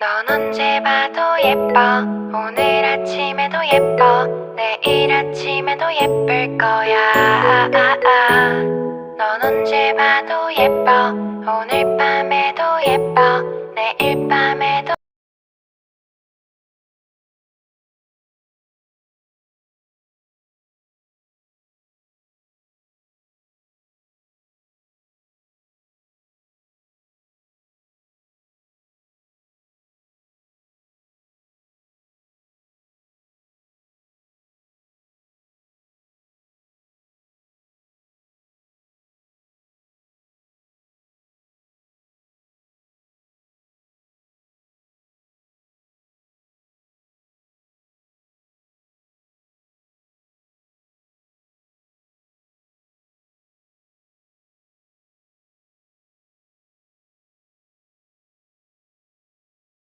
넌 언제 봐도 예뻐. 오늘 아침에도 예뻐. 내일 아침에도 예쁠 거야. 넌 언제 봐도 예뻐. 오늘 밤에도 예뻐. 내일 밤에도